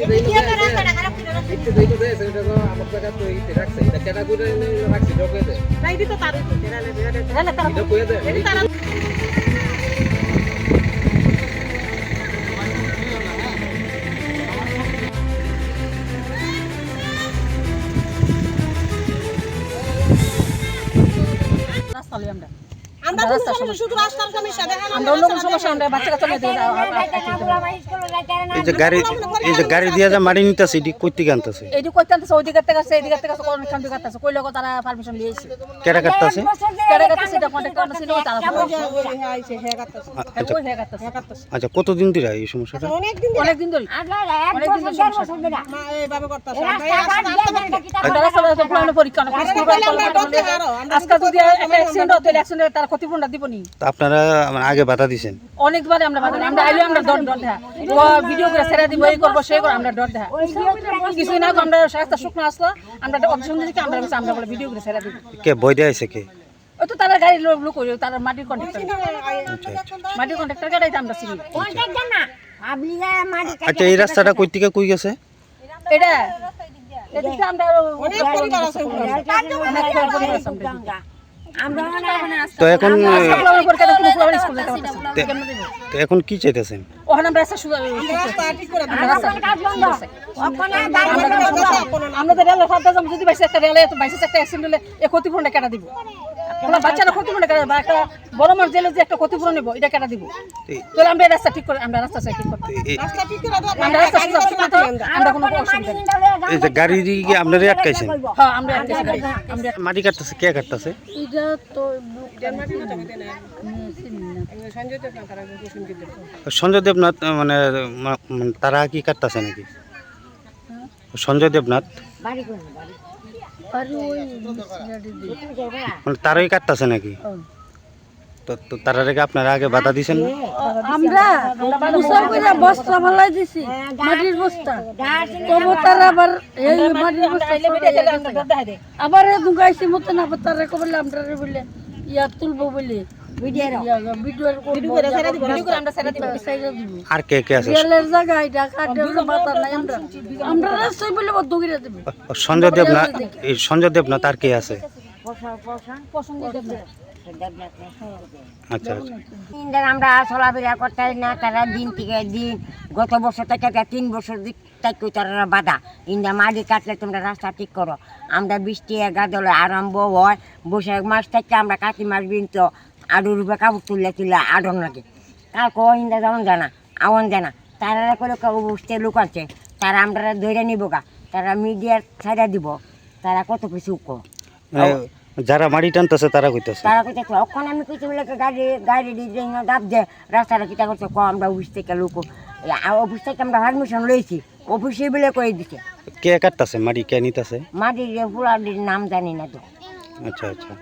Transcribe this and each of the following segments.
একটু দেখো দে সেটা তো আমার জায়গা তো ইতে রাখছে এটা কেটা করে রাখছে ঢোকে দে এটা কইয়া দে রাস্তা লই আমরা আমরা শুধু রাস্তার সমস্যা দেখেন আমরা অন্য কোনো সমস্যা আমরা বাচ্চা কাচ্চা নিয়ে এই যে গাড়ি এই যে গাড়ি দিয়ে যে মারি নিতেছে এটি কই থেকে আনতেছে এইটু করতে আনতেছে ওই দিকের থেকে আসছে এই দিকের থেকে আসছে কোন খান থেকে আসছে কইলে তারা পারমিশন দিয়েছে? কেটা কাটতেছে? হ্যাঁ কাটতেছে। আচ্ছা। হয়ে কাটতেছে। আচ্ছা কতদিন ধরে এই সমস্যাটা? অনেক দিন ধরে। ক্ষতিপূরণ দিব আপনারা মানে আগে বাধা অনেকবার আমরা বাধা আমরা আইলে আমরা ডর ডর দেখা ভিডিও করে ছেড়ে দিব এই করব সেই করব আমরা ডর দেখা আমরা শুকনো আসলো আমরা অপশন দিচ্ছি আমরা আমরা ভিডিও করে দিব। কে বই দিয়ে কে? ওই লোক করি তারা মাটির কন্ট্রাক্টর আচ্ছা আচ্ছা। মাটির কন্ট্রাক্টর গাড়ি আমরা চিনি আচ্ছা এই রাস্তাটা কই থেকে কই গেছে? এটা। এদিকে আমরা অনেক পরিবার আছে অনেক পরিবার আছে আমরা এদিকে। তো এখন। তে- কি চাইতেছেন? তো রেলের যদি বাইসে একটা রেলে তো বাইসে একটা অ্যাক্সিডেন্ট হলে এ ক্ষতিপূরণটা কেটা দিব? কোনো বাচ্চারা ক্ষতিপূরণ বা একটা বড় মানুষ জেলে যে একটা ক্ষতিপূরণ নেব এটা কেটা দিব। তাহলে আমরা রাস্তা ঠিক করে আমরা রাস্তা ঠিক করতে তো রাস্তা ঠিক করে আমরা রাস্তা ঠিক করতে আমরা কোনো অসুবিধা নেই। এই যে গাড়ি দিয়ে কি আপনারা আটকাইছেন? হ্যাঁ আমরা মাটি কাটতেছে কে কাটতেছে? এটা তো সঞ্জয় দেবনাথ মানে মানে তারা কি কাটতেছে নাকি? সঞ্জয় দেবনাথ? মানে তারাই কাটতেছে নাকি? তো তো তারা আপনারা আগে বাধা দিছেন? না আমরা উৎসব করে বস্তা ফালাই দিছি মাটির বস্তা। তবু তারা আবার এই মাটির বস্তা আবার এ দুগাইছি মতন আবার তারা কবলে আমরা বলে ইয়া তুলবো বলে। আর কে কে আছে? সঞ্জয় দেবনাথ এই সঞ্জয় দেবনাথ আর কে আছে? আমরা চলাফেরা করতে না তারা দিন থেকে দিন গত বছর থেকে তিন বছর দিক থেকে তারা বাধা। ইন্দা মাটি কাটলে তোমরা রাস্তা ঠিক করো। আমরা বৃষ্টি গাদলে আরম্ভ হয় বৈশাখ মাস থেকে আমরা কাতি মাস বিন্ত আডু রূপে কাপড় তুললে তুললে আডন লাগে। কাকো ইন্দা যেমন জানা আওয়ান জানা। তারা করে বুঝতে লোক আছে। তারা আমরা ধরে নিব গা। তারা মিডিয়ার ছাড়া দিব। তারা কত কিছু কো। যারা মাটি টানতেছে তারা কইতেছে। তারা কইতে ওখানে আমি কইতে বলে গাড়ি গাড়ি দিয়ে ডাব দে রাস্তাটা কিটা করছে ক আমরা অফিস থেকে লোক অফিস থেকে আমরা পারমিশন লইছি। অফিসে বলে কই দিছে। কে কাটতেছে? মাটি কে নিতেছে? মাটির যে ফুলাটির নাম জানি না তো। আচ্ছা আচ্ছা।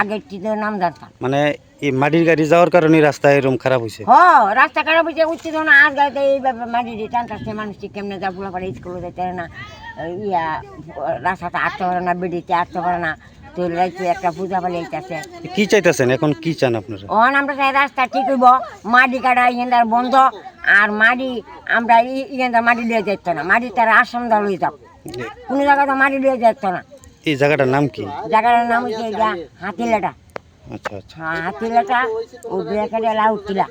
আগের নাম জানতাম। মানে এই মাটির গাড়ি যাওয়ার কারণে রাস্তা এরকম খারাপ হয়েছে হ রাস্তা খারাপ হয়েছে উচিত না আজ গাড়িতে এইভাবে মাটি দিয়ে টানতাছে মানুষ কেমনে যা ফুলা পারে স্কুলে যেতে না। ইয়া রাস্তাটা আটতে পারে না বেডিতে আটতে পারে না। তো রাইতে একটা পূজা পালে এইটাছে কি চাইতেছেন? এখন কি চান আপনারা? অন আমরা চাই রাস্তা ঠিক হইব মাটি কাটা এখানটার বন্ধ আর মাটি আমরা এখানটার মাটি লিয়ে যেত না। মাটি তারা আসাম দা লই যাও কোনো জায়গাতে মাটি লিয়ে যেত না। এই জায়গাটার নাম কি? জায়গাটার নাম হচ্ছে হাতিলাটা আচ্ছা আচ্ছা। হ্যাঁ হাতিলাটা ও ব্রেকেটে লাউটিলা